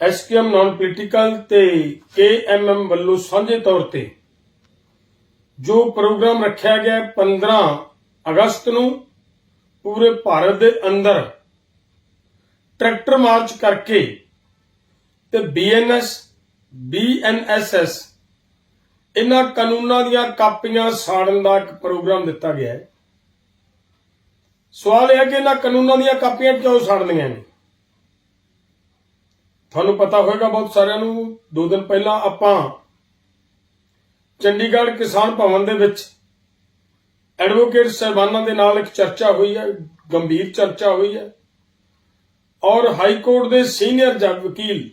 SKM non political ਤੇ KMM ਵੱਲੋਂ ਸਾਂਝੇ ਤੌਰ ਤੇ ਜੋ ਪ੍ਰੋਗਰਾਮ ਰੱਖਿਆ ਗਿਆ ਹੈ 15 ਅਗਸਤ ਨੂੰ, ਪੂਰੇ ਭਾਰਤ ਦੇ ਅੰਦਰ ਟਰੈਕਟਰ ਮਾਰਚ ਕਰਕੇ ਤੇ ਬੀਐਨਐਸ, ਬੀਐਨਐਸਐਸ ਇਹਨਾਂ ਕਾਨੂੰਨਾਂ ਦੀਆਂ ਕਾਪੀਆਂ ਸਾੜਨ ਦਾ ਇੱਕ ਪ੍ਰੋਗਰਾਮ ਦਿੱਤਾ ਗਿਆ ਹੈ। ਸਵਾਲ ਇਹ ਹੈ ਕਿ ਇਹਨਾਂ ਕਾਨੂੰਨਾਂ ਦੀਆਂ ਕਾਪੀਆਂ ਕਿਉਂ ਸਾੜਨੀਆਂ ਨੇ? ਤੁਹਾਨੂੰ ਪਤਾ ਹੋਵੇਗਾ ਬਹੁਤ ਸਾਰਿਆਂ ਨੂੰ, ਦੋ ਦਿਨ ਪਹਿਲਾਂ ਆਪਾਂ ਚੰਡੀਗੜ੍ਹ ਕਿਸਾਨ ਭਵਨ ਦੇ ਵਿੱਚ ਐਡਵੋਕੇਟ ਸਹਿਬਾਨਾਂ ਦੇ ਨਾਲ ਇੱਕ ਚਰਚਾ ਹੋਈ ਹੈ, ਗੰਭੀਰ ਚਰਚਾ ਹੋਈ ਹੈ। ਔਰ ਹਾਈ ਕੋਰਟ ਦੇ ਸੀਨੀਅਰ ਜੱਜ ਵਕੀਲ,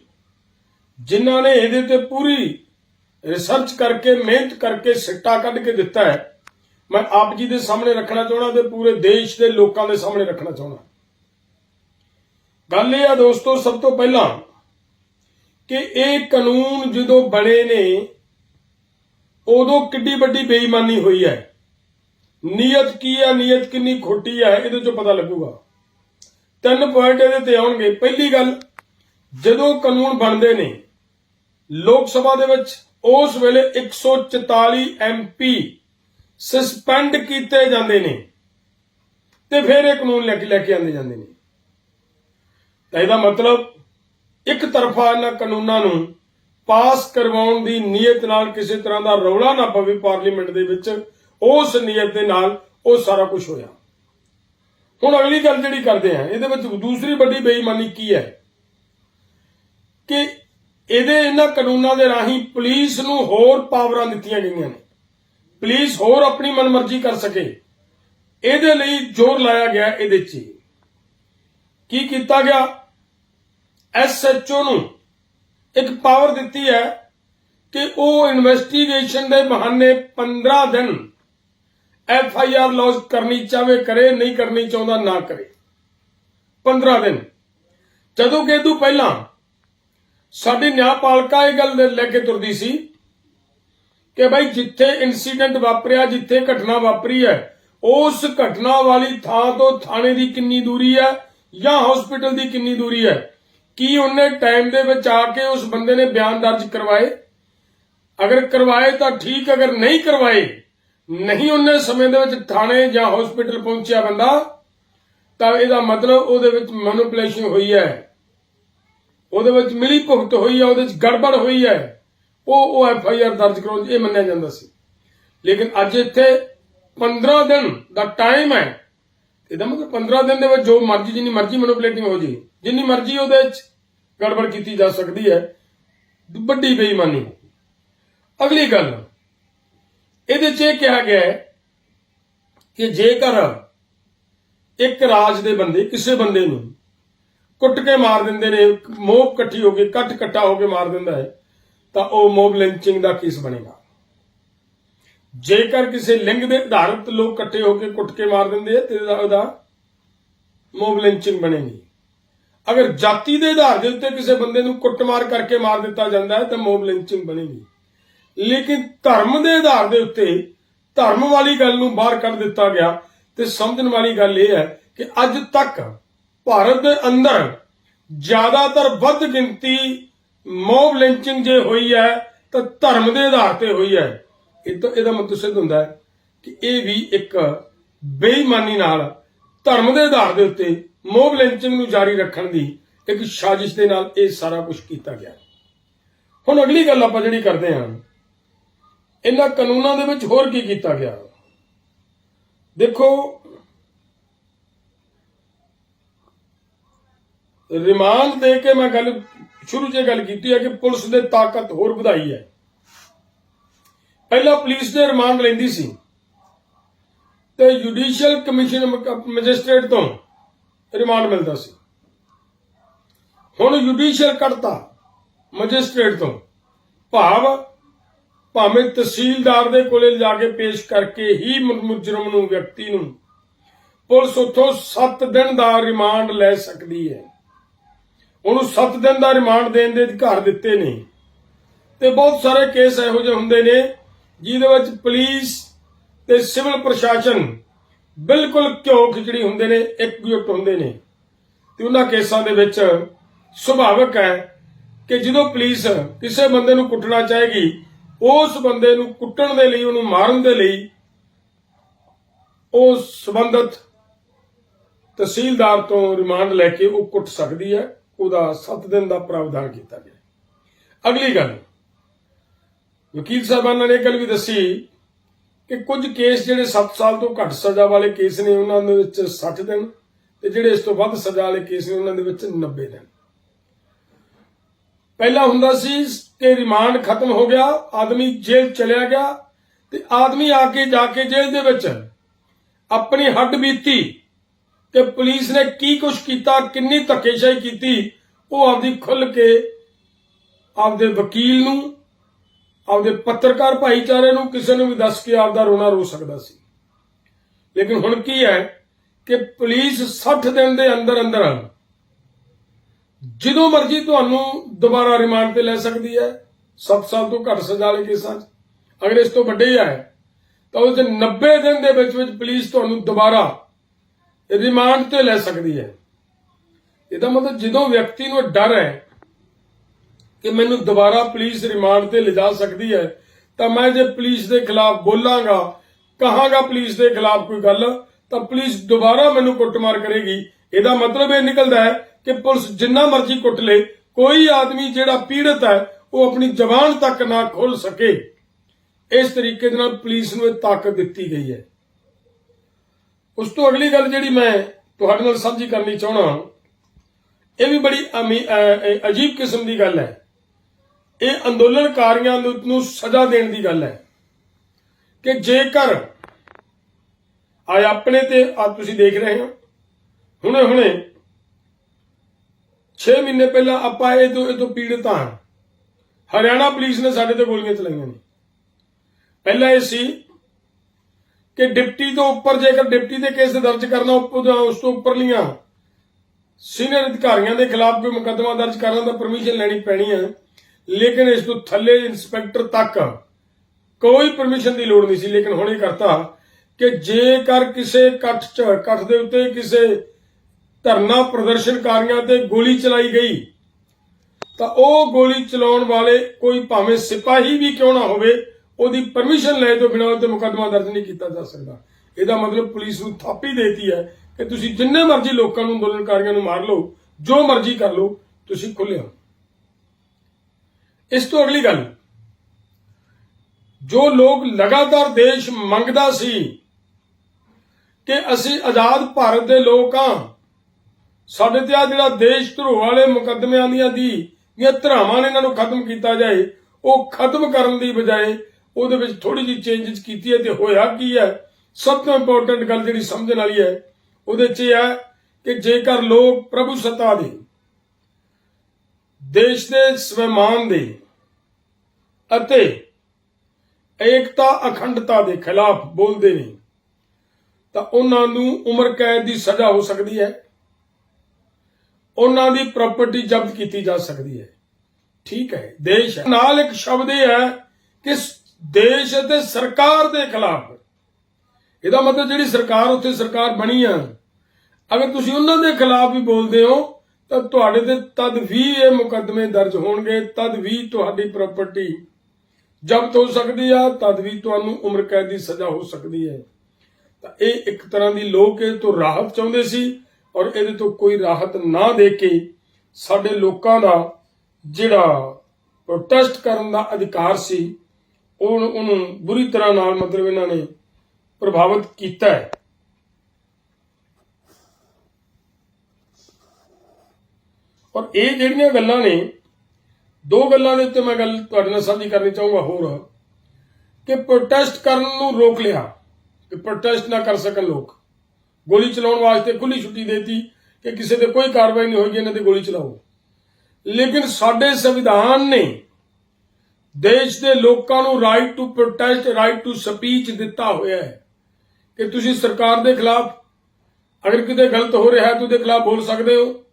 ਜਿਨ੍ਹਾਂ ਨੇ ਇਹਦੇ ਤੇ ਪੂਰੀ ਰਿਸਰਚ ਕਰਕੇ, ਮਿਹਨਤ ਕਰਕੇ ਸਿੱਟਾ ਕੱਢ ਕੇ ਦਿੱਤਾ ਹੈ, ਮੈਂ ਆਪ ਜੀ ਦੇ ਸਾਹਮਣੇ ਰੱਖਣਾ ਚਾਹਣਾ ਤੇ ਪੂਰੇ ਦੇਸ਼ ਦੇ ਲੋਕਾਂ ਦੇ ਸਾਹਮਣੇ ਰੱਖਣਾ ਚਾਹਣਾ ਗੱਲ ਇਹ ਆ ਦੋਸਤੋ, ਸਭ ਤੋਂ ਪਹਿਲਾਂ ਕਿ ਇਹ ਕਾਨੂੰਨ ਜਦੋਂ ਬਣੇ ਨੇ, ਉਦੋਂ ਕਿੱਡੀ ਵੱਡੀ ਬੇਈਮਾਨੀ ਹੋਈ ਹੈ। ਨੀਅਤ ਕੀ ਹੈ, ਨੀਅਤ ਕਿੰਨੀ ਖੋਟੀ ਹੈ, ਇਹਦੇ ਚੋਂ ਪਤਾ ਲੱਗੂਗਾ। ਤਿੰਨ ਪੁਆਇੰਟ ਇਹਦੇ ਤੇ ਆਉਣਗੇ। ਪਹਿਲੀ ਗੱਲ, ਜਦੋਂ ਕਾਨੂੰਨ ਬਣਦੇ ਨੇ, ਲੋਕ ਸਭਾ ਦੇ ਵਿੱਚ ਉਸ ਵੇਲੇ 144 ਐਮਪੀ ਸਸਪੈਂਡ ਕੀਤੇ ਜਾਂਦੇ ਨੇ ਤੇ ਫਿਰ ਇਹ ਕਾਨੂੰਨ ਲੈ ਕੇ ਲੈ ਕੇ ਆਂਦੇ ਜਾਂਦੇ ਨੇ। ਤਾਂ ਇਹਦਾ ਮਤਲਬ ਇੱਕ ਤਰਫਾ ਇਹਨਾਂ ਕਾਨੂੰਨਾਂ ਨੂੰ ਪਾਸ ਕਰਵਾਉਣ ਦੀ ਨੀਅਤ ਨਾਲ ਕਿਸੇ ਤਰ੍ਹਾਂ ਦਾ ਰੌਲਾ ਨਾ ਪਵੇ ਪਾਰਲੀਮੈਂਟ ਦੇ ਵਿੱਚ, ਉਸ ਨੀਅਤ ਦੇ ਨਾਲ ਉਹ ਸਾਰਾ ਕੁਝ ਹੋਇਆ। ਹੁਣ ਅਗਲੀ ਗੱਲ ਜਿਹੜੀ ਕਰਦੇ ਆ ਇਹਦੇ ਵਿੱਚ ਦੂਸਰੀ ਵੱਡੀ ਬੇਈਮਾਨੀ ਕੀ ਹੈ? ਕਿ ਇਹਦੇ ਇਹਨਾਂ ਕਾਨੂੰਨਾਂ ਦੇ ਰਾਹੀਂ ਪੁਲਿਸ ਨੂੰ ਹੋਰ ਪਾਵਰਾਂ ਦਿੱਤੀਆਂ ਗਈਆਂ ਨੇ। ਪੁਲਿਸ ਹੋਰ ਆਪਣੀ ਮਨਮਰਜ਼ੀ ਕਰ ਸਕੇ। ਇਹਦੇ ਲਈ ਜ਼ੋਰ ਲਾਇਆ ਗਿਆ ਇਹਦੇ 'ਚ। ਕੀ ਕੀਤਾ ਗਿਆ? ਐਸਐਚਓ ਨੂੰ ਇੱਕ ਪਾਵਰ ਦਿੱਤੀ ਹੈ ਕਿ ਉਹ ਇਨਵੈਸਟੀਗੇਸ਼ਨ ਦੇ ਬਹਾਨੇ 15 ਦਿਨ ਐਫ ਆਈ ਆਰ ਲੌਂਚ ਕਰਨੀ ਚਾਹਵੇ, ਕਰੇ, ਨਹੀਂ ਕਰਨੀ ਚਾਹੁੰਦਾ, ਨਾ ਕਰੇ। 15 ਦਿਨ। ਜਦੋਂ ਕਿ ਇਹ ਤੋਂ ਪਹਿਲਾਂ ਸਾਡੀ ਨਿਆਂਪਾਲਿਕਾ ਇਹ ਗੱਲ ਲੈ ਕੇ ਤੁਰਦੀ ਸੀ ਕਿ ਭਾਈ ਜਿੱਥੇ ਇਨਸੀਡੈਂਟ ਵਾਪਰਿਆ, ਜਿੱਥੇ ਘਟਨਾ ਵਾਪਰੀ ਹੈ, ਉਸ ਘਟਨਾ ਵਾਲੀ ਥਾਂ ਤੋਂ ਥਾਣੇ ਦੀ ਕਿੰਨੀ ਦੂਰੀ ਹੈ ਜਾਂ ਹਸਪੀਟਲ ਦੀ ਕਿੰਨੀ ਦੂਰੀ ਹੈ ਕੀ ਉਹਨੇ ਟਾਈਮ ਦੇ ਵਿੱਚ ਆ ਕੇ ਉਸ ਬੰਦੇ ਨੇ ਬਿਆਨ ਦਰਜ ਕਰਵਾਏ? ਅਗਰ ਕਰਵਾਏ ਤਾਂ ਠੀਕ, ਅਗਰ ਨਹੀਂ ਕਰਵਾਏ, ਨਹੀਂ ਉਹਨੇ ਸਮੇਂ ਦੇ ਵਿੱਚ ਥਾਣੇ ਜਾਂ ਹਸਪੀਟਲ ਪਹੁੰਚਿਆ ਬੰਦਾ, ਤਾਂ ਇਹਦਾ ਮਤਲਬ ਉਹਦੇ ਵਿੱਚ ਮੈਨੂਪੂਲੇਸ਼ਨ ਹੋਈ ਹੈ। ਉਹਦੇ ਵਿੱਚ ਮਿਲੀ ਭੁਗਤ ਹੋਈ ਹੈ, ਉਹਦੇ ਵਿੱਚ ਗੜਬੜ ਹੋਈ ਹੈ। ਉਹ ਉਹ ਐਫ ਆਈ ਆਰ ਦਰਜ ਕਰਾਉਣ ਇਹ ਮੰਨਿਆ ਜਾਂਦਾ ਸੀ। ਲੇਕਿਨ ਅੱਜ ਇੱਥੇ 15 ਦਿਨ ਦਾ ਟਾਈਮ ਹੈ। ਇਹਦਾ ਮਤਲਬ 15 ਦਿਨ ਦੇ ਵਿੱਚ ਜੋ ਮਰਜ਼ੀ, ਜਿੰਨੀ ਮਰਜ਼ੀ ਮੈਨੂਪੂਲੇਟਿੰਗ ਹੋ ਜੀ, ਜਿੰਨੀ ਮਰਜ਼ੀ ਉਹਦੇ ਵਿੱਚ ਗੜਬੜ ਕੀਤੀ ਜਾ ਸਕਦੀ ਹੈ, ਵੱਡੀ ਬੇਈਮਾਨੀ। ਅਗਲੀ ਗੱਲ, ਇਹਦੇ 'ਚ ਇਹ ਕਿਹਾ ਗਿਆ ਹੈ ਕਿ ਜੇਕਰ ਇੱਕ ਰਾਜ ਦੇ ਬੰਦੇ ਕਿਸੇ ਬੰਦੇ ਨੂੰ ਕੁੱਟ ਕੇ ਮਾਰ ਦਿੰਦੇ ਨੇ ਮੋਬ ਇਕੱਠੀ ਹੋ ਕੇ ਕੱਟ ਕੱਟਾ ਹੋ ਕੇ ਮਾਰ ਦਿੰਦਾ ਹੈ, ਤਾਂ ਉਹ ਮੋਬ ਲਿੰਚਿੰਗ ਦਾ ਕੇਸ ਬਣੇਗਾ। ਜੇਕਰ ਕਿਸੇ ਲਿੰਗ ਦੇ ਆਧਾਰਿਤ ਲੋਕ ਇਕੱਠੇ ਹੋ ਕੇ ਕੁੱਟ ਕੇ ਮਾਰ ਦਿੰਦੇ ਆ, ਤੇ ਉਹਦਾ- ਉਹਦਾ ਮੋਬ ਲਿੰਚਿੰਗ ਬਣੇਗੀ। ਅਗਰ ਜਾਤੀ ਦੇ ਆਧਾਰ ਦੇ ਉੱਤੇ ਕਿਸੇ ਬੰਦੇ ਨੂੰ ਕੁੱਟਮਾਰ ਕਰਕੇ ਮਾਰ ਦਿੱਤਾ ਜਾਂਦਾ ਹੈ, ਤਾਂ ਮੋਬ ਲਿੰਚਿੰਗ ਬਣੇਗੀ। ਲੇਕਿਨ ਧਰਮ ਦੇ ਆਧਾਰ ਦੇ ਉੱਤੇ ਧਰਮ ਵਾਲੀ ਗੱਲ ਨੂੰ ਬਾਹਰ ਕੱਢ ਦਿੱਤਾ ਗਿਆ, ਤੇ ਸਮਝਣ ਵਾਲੀ ਗੱਲ ਇਹ ਹੈ ਕਿ ਅੱਜ ਤੱਕ ਭਾਰਤ ਦੇ ਅੰਦਰ ਜ਼ਿਆਦਾਤਰ ਵੱਧ ਗਿਣਤੀ ਮੋਬ ਲਿੰਚਿੰਗ ਜੇ ਹੋਈ ਹੈ, ਤਾਂ ਧਰਮ ਦੇ ਆਧਾਰ ਤੇ ਹੋਈ ਹੈ। ਇਹ ਤਾਂ ਇਹਦਾ ਮਤਲਬ ਸਿੱਧ ਹੁੰਦਾ ਹੈ ਕਿ ਇਹ ਵੀ ਇੱਕ ਬੇਈਮਾਨੀ ਨਾਲ ਧਰਮ ਦੇ ਆਧਾਰ ਦੇ ਉੱਤੇ ਮੋਬ ਲਿੰਚਿੰਗ ਨੂੰ ਜਾਰੀ ਰੱਖਣ ਦੀ ਇੱਕ ਸਾਜ਼ਿਸ਼ ਦੇ ਨਾਲ ਇਹ ਸਾਰਾ ਕੁਝ ਕੀਤਾ ਗਿਆ। ਹੁਣ ਅਗਲੀ ਗੱਲ ਆਪਾਂ ਜਿਹੜੀ ਕਰਦੇ ਹਾਂ, ਇਹਨਾਂ ਕਾਨੂੰਨਾਂ ਦੇ ਵਿੱਚ ਹੋਰ ਕੀ ਕੀਤਾ ਗਿਆ? ਦੇਖੋ, ਰਿਮਾਂਡ ਦੇ ਕੇ ਮੈਂ ਗੱਲ ਸ਼ੁਰੂ 'ਚ ਇਹ ਗੱਲ ਕੀਤੀ ਹੈ ਕਿ ਪੁਲਿਸ ਨੇ ਤਾਕਤ ਹੋਰ ਵਧਾਈ ਹੈ। ਪਹਿਲਾਂ ਪੁਲਿਸ ਨੇ ਰਿਮਾਂਡ ਲੈਂਦੀ ਸੀ। ਤੇ ਜੁਡੀਸ਼ੀਅਲ ਕਮਿਸ਼ਨ ਮੈਜਿਸਟ੍ਰੇਟ ਤੋਂ ਰਿਮਾਂਡ ਮਿਲਦਾ ਸੀ। ਹੁਣ ਜੁਡੀਸ਼ੀਅਲ ਕੱਢਤਾ ਮੈਜਿਸਟ੍ਰੇਟ ਤੋਂ। ਭਾਵ ਭਾਵੇਂ ਤਹਿਸੀਲਦਾਰ ਦੇ ਕੋਲੇ ਲਿਜਾ ਕੇ ਪੇਸ਼ ਕਰਕੇ ਹੀ ਮੁਜਰਮ ਨੂੰ, ਵਿਅਕਤੀ ਨੂੰ ਪੁਲਿਸ ਉੱਥੋਂ 7 ਦਿਨ ਦਾ ਰਿਮਾਂਡ ਲੈ ਸਕਦੀ ਹੈ। ਉਹਨੂੰ 7 ਦਿਨ ਦਾ ਰਿਮਾਂਡ ਦੇਣ ਦੇ ਅਧਿਕਾਰ ਦਿੱਤੇ ਨੇ। ਤੇ ਬਹੁਤ ਸਾਰੇ ਕੇਸ ਇਹੋ ਜਿਹੇ ਹੁੰਦੇ ਨੇ ਜਿਹਦੇ ਵਿੱਚ ਪੁਲਿਸ ਤੇ ਸਿਵਲ ਪ੍ਰਸ਼ਾਸਨ ਬਿਲਕੁਲ ਘਿਓ ਖਿਚੜੀ ਹੁੰਦੇ ਨੇ, ਇੱਕਜੁੱਟ ਹੁੰਦੇ ਨੇ। ਤੇ ਉਹਨਾਂ ਕੇਸਾਂ ਦੇ ਵਿੱਚ ਸੁਭਾਵਿਕ ਹੈ ਕਿ ਜਦੋਂ ਪੁਲਿਸ ਕਿਸੇ ਬੰਦੇ ਨੂੰ ਕੁੱਟਣਾ ਚਾਹੇਗੀ, ਉਸ ਬੰਦੇ ਨੂੰ ਕੁੱਟਣ ਦੇ ਲਈ, ਉਹਨੂੰ ਮਾਰਨ ਦੇ ਲਈ ਉਹ ਸਬੰਧਤ ਤਹਿਸੀਲਦਾਰ ਤੋਂ ਰਿਮਾਂਡ ਲੈ ਕੇ ਉਹ ਕੁੱਟ ਸਕਦੀ ਹੈ, ਉਹਦਾ 7 ਦਿਨ ਦਾ ਪ੍ਰਾਵਧਾਨ ਕੀਤਾ ਗਿਆ। ਅਗਲੀ ਗੱਲ। ਵਕੀਲ ਸਾਹਿਬਾਨਾਂ ਨੇ ਇਹ ਗੱਲ ਵੀ ਦੱਸੀ ਕਿ ਕੁਝ ਕੇਸ ਜਿਹੜੇ 7 ਸਾਲ ਤੋਂ ਘੱਟ ਸਜ਼ਾ ਵਾਲੇ ਕੇਸ ਨੇ, ਉਹਨਾਂ ਦੇ ਵਿੱਚ 60 ਦਿਨ ਤੇ ਜਿਹੜੇ ਇਸ ਤੋਂ ਵੱਧ ਸਜ਼ਾ ਵਾਲੇ ਕੇਸ ਨੇ, ਉਹਨਾਂ ਦੇ ਵਿੱਚ 90 ਦਿਨ। ਪਹਿਲਾਂ ਹੁੰਦਾ ਸੀ ਕਿ ਰਿਮਾਂਡ ਖਤਮ ਹੋ ਗਿਆ, ਆਦਮੀ ਜੇਲ੍ਹ ਚਲਿਆ ਗਿਆ ਤੇ ਆਦਮੀ ਆ ਕੇ ਜਾ ਕੇ ਜੇਲ੍ਹ ਦੇ ਵਿੱਚ ਆਪਣੀ ਹੱਡ ਬੀਤੀ ਕਿ ਪੁਲਿਸ ਨੇ ਕੀ ਕੁਛ ਕੀਤਾ, ਕਿੰਨੀ ਧੱਕੇਸ਼ਾਹੀ ਕੀਤੀ, ਉਹ ਆਪਦੀ ਖੁੱਲ ਕੇ ਆਪਦੇ ਵਕੀਲ ਨੂੰ ਆਪਦੇ ਪੱਤਰਕਾਰ ਭਾਈਚਾਰੇ ਨੂੰ ਕਿਸੇ ਨੂੰ ਵੀ ਦੱਸ ਕੇ ਆਪਦਾ ਰੋਣਾ ਰੋ ਸਕਦਾ ਸੀ। ਲੇਕਿਨ ਹੁਣ ਕੀ ਹੈ ਕਿ ਪੁਲਿਸ 60 ਦਿਨ ਦੇ ਅੰਦਰ ਅੰਦਰ ਜਦੋਂ ਮਰਜ਼ੀ ਤੁਹਾਨੂੰ ਦੁਬਾਰਾ ਰਿਮਾਂਡ ਤੇ ਲੈ ਸਕਦੀ ਹੈ। 7 ਸਾਲ ਤੋਂ ਘੱਟ ਸਜ਼ਾ ਵਾਲੇ ਕੇਸਾਂ 'ਚ। ਅਗਰ ਇਸ ਤੋਂ ਵੱਡੇ ਹੈ ਤਾਂ ਉਹ 'ਚ 90 ਦਿਨ ਦੇ ਵਿੱਚ ਵਿੱਚ ਪੁਲਿਸ ਤੁਹਾਨੂੰ ਦੁਬਾਰਾ ਰਿਮਾਂਡ ਤੇ ਲੈ ਸਕਦੀ ਹੈ। ਇਹਦਾ ਮਤਲਬ ਜਦੋਂ ਵਿਅਕਤੀ ਨੂੰ ਡਰ ਹੈ ਕਿ ਮੈਨੂੰ ਦੁਬਾਰਾ ਪੁਲਿਸ ਰਿਮਾਂਡ ਤੇ ਲਿਜਾ ਸਕਦੀ ਹੈ, ਤਾਂ ਮੈਂ ਜੇ ਪੁਲਿਸ ਦੇ ਖਿਲਾਫ ਬੋਲਾਂਗਾ, ਕਹਾਂਗਾ ਪੁਲਿਸ ਦੇ ਖਿਲਾਫ ਕੋਈ ਗੱਲ, ਤਾਂ ਪੁਲਿਸ ਦੁਬਾਰਾ ਮੈਨੂੰ ਕੁੱਟਮਾਰ ਕਰੇਗੀ। ਇਹਦਾ ਮਤਲਬ ਇਹ ਨਿਕਲਦਾ ਹੈ ਕਿ ਪੁਲਿਸ ਜਿੰਨਾ ਮਰਜ਼ੀ ਕੁੱਟ ਲੇ, ਕੋਈ ਆਦਮੀ ਜਿਹੜਾ ਪੀੜਤ ਹੈ, ਉਹ ਆਪਣੀ ਜ਼ਬਾਨ ਤੱਕ ਨਾ ਖੋਲ ਸਕੇ। ਇਸ ਤਰੀਕੇ ਦੇ ਨਾਲ ਪੁਲਿਸ ਨੂੰ ਇਹ ਤਾਕਤ ਦਿੱਤੀ ਗਈ ਹੈ। ਉਸ ਤੋਂ ਅਗਲੀ ਗੱਲ ਜਿਹੜੀ ਮੈਂ ਤੁਹਾਡੇ ਨਾਲ ਸਾਂਝੀ ਕਰਨੀ ਚਾਹਣਾ ਇਹ ਵੀ ਬੜੀ ਅਮੀ- ਅਜੀਬ ਕਿਸਮ ਦੀ ਗੱਲ ਹੈ। ਇਹ ਅੰਦੋਲਨਕਾਰੀਆਂ ਨੂੰ ਸਜ਼ਾ ਦੇਣ ਦੀ ਗੱਲ ਹੈ ਕਿ ਜੇਕਰ ਆ ਆਪਣੇ ਤੇ ਆ ਤੁਸੀਂ ਦੇਖ ਰਹੇ ਹੋ, ਹੁਣੇ ਹੁਣੇ 6 ਮਹੀਨੇ ਪਹਿਲਾਂ ਆਪਾਂ ਇਹ ਤੋਂ ਇਹ ਤੋਂ ਪੀੜਤ ਹਾਂ। ਹਰਿਆਣਾ ਪੁਲਿਸ ਨੇ ਸਾਡੇ ਤੇ ਗੋਲੀਆਂ ਚਲਾਈਆਂ ਨੇ। ਪਹਿਲਾਂ ਇਹ ਸੀ ਕਿ ਡਿਪਟੀ ਤੋਂ ਉੱਪਰ ਜੇਕਰ ਡਿਪਟੀ ਦੇ ਕੇਸ ਦਰਜ ਕਰਨਾ ਉੱਪਰ ਉਸ ਤੋਂ ਉੱਪਰਲੀਆਂ ਸੀਨੀਅਰ ਅਧਿਕਾਰੀਆਂ ਦੇ ਖਿਲਾਫ ਕੋਈ ਮੁਕੱਦਮਾ ਦਰਜ ਕਰਨ ਦਾ ਪਰਮਿਸ਼ਨ ਲੈਣੀ ਪੈਣੀ ਹੈ। ਲੇਕਿਨ ਇਸ ਤੋਂ ਥੱਲੇ ਇੰਸਪੈਕਟਰ ਤੱਕ ਕੋਈ ਪਰਮਿਸ਼ਨ ਦੀ ਲੋੜ ਨਹੀਂ ਸੀ। ਲੇਕਿਨ ਹੁਣ ਇਹ ਕਰਤਾ ਕਿ ਜੇਕਰ ਕਿਸੇ ਇਕੱਠ ਚ ਇਕੱਠ ਦੇ ਉੱਤੇ ਕਿਸੇ ਧਰਨਾ ਪ੍ਰਦਰਸ਼ਨਕਾਰੀਆਂ ਤੇ ਗੋਲੀ ਚਲਾਈ ਗਈ, ਤਾਂ ਉਹ ਗੋਲੀ ਚਲਾਉਣ ਵਾਲੇ ਕੋਈ ਭਾਵੇਂ ਸਿਪਾਹੀ ਵੀ ਕਿਉਂ ਨਾ ਹੋਵੇ, ਉਹਦੀ ਪਰਮਿਸ਼ਨ ਲੈ ਤੋਂ ਬਿਨਾਂ ਤੇ ਮੁਕੱਦਮਾ ਦਰਜ ਨਹੀਂ ਕੀਤਾ ਜਾ ਸਕਦਾ। ਇਹਦਾ ਮਤਲਬ ਪੁਲਿਸ ਨੂੰ ਥਾਪੀ ਦੇਤੀ ਹੈ ਕਿ ਤੁਸੀਂ ਜਿੰਨੇ ਮਰਜ਼ੀ ਲੋਕਾਂ ਨੂੰ ਅੰਦੋਲਨਕਾਰੀਆਂ ਨੂੰ ਮਾਰ ਲਓ, ਜੋ ਮਰਜ਼ੀ ਕਰ ਲਓ, ਤੁਸੀਂ ਖੁੱਲੇ ਹੋ। ਇਸ ਤੋਂ ਅਗਲੀ ਗੱਲ। ਜੋ ਲੋਕ ਲਗਾਤਾਰ ਦੇਸ਼ ਮੰਗਦਾ ਸੀ ਕਿ ਅਸੀਂ ਆਜ਼ਾਦ ਭਾਰਤ ਦੇ ਲੋਕ ਹਾਂ, ਸਾਡੇ ਤੇ ਆ ਜਿਹੜਾ ਦੇਸ਼ ਧਰੋ ਵਾਲੇ ਮੁਕੱਦਮਿਆਂ ਦੀਆਂ ਦੀ ਦੀਆਂ ਧਰਾਵਾਂ ਨੇ ਇਹਨਾਂ ਨੂੰ ਖਤਮ ਕੀਤਾ ਜਾਏ, ਉਹ ਖਤਮ ਕਰਨ ਦੀ ਬਜਾਏ ਉਹਦੇ ਵਿੱਚ ਥੋੜੀ ਜਿਹੀ ਚੇਂਜਸ ਕੀਤੀ ਹੈ ਤੇ ਹੋਇਆ ਕੀ ਹੈ? ਸਭ ਤੋਂ ਇੰਪੋਰਟੈਂਟ ਗੱਲ ਜਿਹੜੀ ਸਮਝਣ ਵਾਲੀ ਹੈ, ਉਹਦੇ 'ਚ ਇਹ ਹੈ ਕਿ ਜੇਕਰ ਲੋਕ ਪ੍ਰਭੂ ਸੱਤਾ ਦੇ ਦੇਸ਼ ਦੇ ਸਵੈਮਾਨ ਦੇ ਅਤੇ ਏਕਤਾ ਅਖੰਡਤਾ ਦੇ ਖਿਲਾਫ ਬੋਲਦੇ ਨੇ, ਤਾਂ ਉਹਨਾਂ ਨੂੰ ਉਮਰ ਕੈਦ ਦੀ ਸਜ਼ਾ ਹੋ ਸਕਦੀ ਹੈ। ਉਹਨਾਂ ਦੀ ਪ੍ਰਾਪਰਟੀ ਜ਼ਬਤ ਕੀਤੀ ਜਾ ਸਕਦੀ ਹੈ। ਠੀਕ ਹੈ, ਦੇਸ਼ ਨਾਲ ਇੱਕ ਸ਼ਬਦ ਇਹ ਹੈ ਕਿ ਦੇਸ਼ ਅਤੇ ਸਰਕਾਰ ਦੇ ਖਿਲਾਫ। ਇਹਦਾ ਮਤਲਬ ਜਿਹੜੀ ਸਰਕਾਰ, ਉੱਥੇ ਸਰਕਾਰ ਬਣੀ ਆ। ਅਗਰ ਤੁਸੀਂ ਉਹਨਾਂ ਦੇ ਖਿਲਾਫ ਵੀ ਬੋਲਦੇ ਹੋ ਤਾਂ ਤੁਹਾਡੇ ਤੇ ਤਦ ਵੀ ਇਹ ਮੁਕੱਦਮੇ ਦਰਜ ਹੋਣਗੇ, ਤਦ ਵੀ ਤੁਹਾਡੀ ਪ੍ਰਾਪਰਟੀ ਜ਼ਬਤ ਹੋ ਸਕਦੀ ਆ, ਤਦ ਵੀ ਤੁਹਾਨੂੰ ਉਮਰ ਕੈਦ ਦੀ ਸਜ਼ਾ ਹੋ ਸਕਦੀ ਹੈ। ਤਾਂ ਇਹ ਇੱਕ ਤਰ੍ਹਾਂ ਦੀ ਲੋਕ ਇਹ ਤੋਂ ਰਾਹਤ ਚਾਹੁੰਦੇ ਸੀ ਔਰ ਇਹਦੇ ਤੋਂ ਕੋਈ ਰਾਹਤ ਨਾ ਦੇ ਕੇ ਸਾਡੇ ਲੋਕਾਂ ਦਾ ਜਿਹੜਾ ਪ੍ਰੋਟੈਸਟ ਕਰਨ ਦਾ ਅਧਿਕਾਰ ਸੀ ਉਹਨੂੰ ਉਹਨੂੰ ਬੁਰੀ ਤਰ੍ਹਾਂ ਨਾਲ ਮਤਲਬ ਇਹਨਾਂ ਨੇ ਪ੍ਰਭਾਵਿਤ ਕੀਤਾ ਹੈ। ਔਰ ਇਹ ਜਿਹੜੀਆਂ ਗੱਲਾਂ ਨੇ, ਦੋ ਗੱਲਾਂ ਦੇ ਉੱਤੇ ਮੈਂ ਗੱਲ ਤੁਹਾਡੇ ਨਾਲ ਸਾਂਝੀ ਕਰਨੀ ਚਾਹੂੰਗਾ ਹੋਰ, ਕਿ ਪ੍ਰੋਟੈਸਟ ਕਰਨ ਨੂੰ ਰੋਕ ਲਿਆ, ਕਿ ਪ੍ਰੋਟੈਸਟ ਨਾ ਕਰ ਸਕਣ ਲੋਕ। ਗੋਲੀ ਚਲਾਉਣ ਵਾਸਤੇ ਖੁੱਲੀ ਛੁੱਟੀ ਦੇਤੀ ਕਿ ਕਿਸੇ ਤੇ ਕੋਈ ਕਾਰਵਾਈ ਨਹੀਂ ਹੋਏਗੀ, ਇਹਨਾਂ ਤੇ ਗੋਲੀ ਚਲਾਓ। ਲੇਕਿਨ ਸਾਡੇ ਸੰਵਿਧਾਨ ਨੇ ਦੇਸ਼ ਦੇ ਲੋਕਾਂ ਨੂੰ right to protest right to speech ਦਿੱਤਾ ਹੋਇਆ ਹੈ ਕਿ ਤੁਸੀਂ ਸਰਕਾਰ ਦੇ ਖਿਲਾਫ, ਅਗਰ ਕਿਤੇ ਗਲਤ ਹੋ ਰਿਹਾ ਹੈ ਤਾਂ ਉਹਦੇ ਖਿਲਾਫ ਬੋਲ ਸਕਦੇ ਹੋ।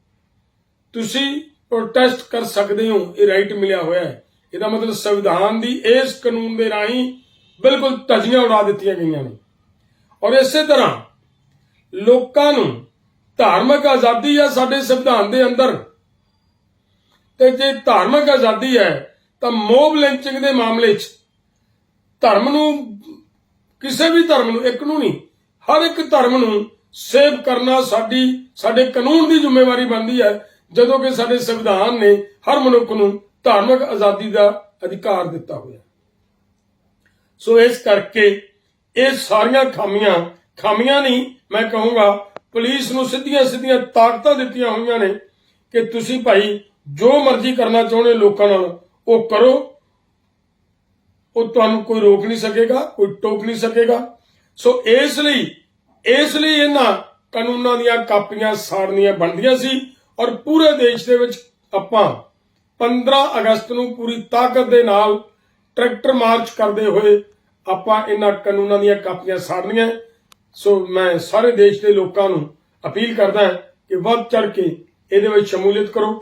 ਤੁਸੀਂ ਪ੍ਰੋਟੈਸਟ ਕਰ ਸਕਦੇ ਹੋ, ਇਹ ਰਾਈਟ ਮਿਲਿਆ ਹੋਇਆ ਹੈ। ਇਹਦਾ ਮਤਲਬ ਸੰਵਿਧਾਨ ਦੀ ਇਸ ਕਾਨੂੰਨ ਦੇ ਰਾਹੀਂ ਬਿਲਕੁਲ ਧੱਜੀਆਂ ਉਡਾ ਦਿੱਤੀਆਂ ਗਈਆਂ ਨੇ। ਔਰ ਇਸੇ ਤਰ੍ਹਾਂ ਲੋਕਾਂ ਨੂੰ ਧਾਰਮਿਕ ਆਜ਼ਾਦੀ ਹੈ ਸਾਡੇ ਸੰਵਿਧਾਨ ਦੇ ਅੰਦਰ। ਤੇ ਜੇ ਧਾਰਮਿਕ ਆਜ਼ਾਦੀ ਹੈ, ਤਾਂ ਮੋਬ ਲਿੰਚਿੰਗ ਦੇ ਮਾਮਲੇ 'ਚ ਧਰਮ ਨੂੰ, ਕਿਸੇ ਵੀ ਧਰਮ ਨੂੰ, ਇੱਕ ਨੂੰ ਨਹੀਂ, ਹਰ ਇੱਕ ਧਰਮ ਨੂੰ ਸੇਵ ਕਰਨਾ ਸਾਡੀ, ਸਾਡੇ ਕਾਨੂੰਨ ਦੀ ਜ਼ਿੰਮੇਵਾਰੀ ਬਣਦੀ ਹੈ। ਜਦੋਂ ਕਿ ਸਾਡੇ ਸੰਵਿਧਾਨ ਨੇ ਹਰ ਮਨੁੱਖ ਨੂੰ ਧਾਰਮਿਕ ਆਜ਼ਾਦੀ ਦਾ ਅਧਿਕਾਰ ਦਿੱਤਾ ਹੋਇਆ। ਸੋ ਇਸ ਕਰਕੇ ਇਹ ਸਾਰੀਆਂ ਖਾਮੀਆਂ ਖਾਮੀਆਂ ਨਹੀਂ, ਮੈਂ ਕਹੂੰਗਾ ਪੁਲਿਸ ਨੂੰ ਸਿੱਧੀਆਂ ਸਿੱਧੀਆਂ ਤਾਕਤਾਂ ਦਿੱਤੀਆਂ ਹੋਈਆਂ ਨੇ ਕਿ ਤੁਸੀਂ ਭਾਈ ਜੋ ਮਰਜ਼ੀ ਕਰਨਾ ਚਾਹੁੰਦੇ ਲੋਕਾਂ ਨਾਲ, ਉਹ ਕਰੋ। ਉਹ ਤੁਹਾਨੂੰ ਕੋਈ ਰੋਕ ਨਹੀਂ ਸਕੇਗਾ, ਕੋਈ ਟੋਕ ਨਹੀਂ ਸਕੇਗਾ। ਸੋ ਇਸ ਲਈ ਇਸ ਲਈ ਇਹਨਾਂ ਕਾਨੂੰਨਾਂ ਦੀਆਂ ਕਾਪੀਆਂ ਸਾੜਨੀਆਂ ਬਣਦੀਆਂ ਸੀ। ਔਰ ਪੂਰੇ ਦੇਸ਼ ਦੇ ਵਿੱਚ ਆਪਾਂ 15 ਅਗਸਤ ਨੂੰ ਪੂਰੀ ਤਾਕਤ ਦੇ ਨਾਲ ਟਰੈਕਟਰ ਮਾਰਚ ਕਰਦੇ ਹੋਏ ਆਪਾਂ ਇਹਨਾਂ ਕਾਨੂੰਨਾਂ ਦੀਆਂ ਕਾਪੀਆਂ ਸਾੜਨੀਆਂ ਸੋ ਮੈਂ ਸਾਰੇ ਦੇਸ਼ ਦੇ ਲੋਕਾਂ ਨੂੰ ਅਪੀਲ ਕਰਦਾ ਹਾਂ ਕਿ ਵੱਧ ਚੜ ਕੇ ਇਹਦੇ ਵਿੱਚ ਸ਼ਮੂਲੀਅਤ ਕਰੋ।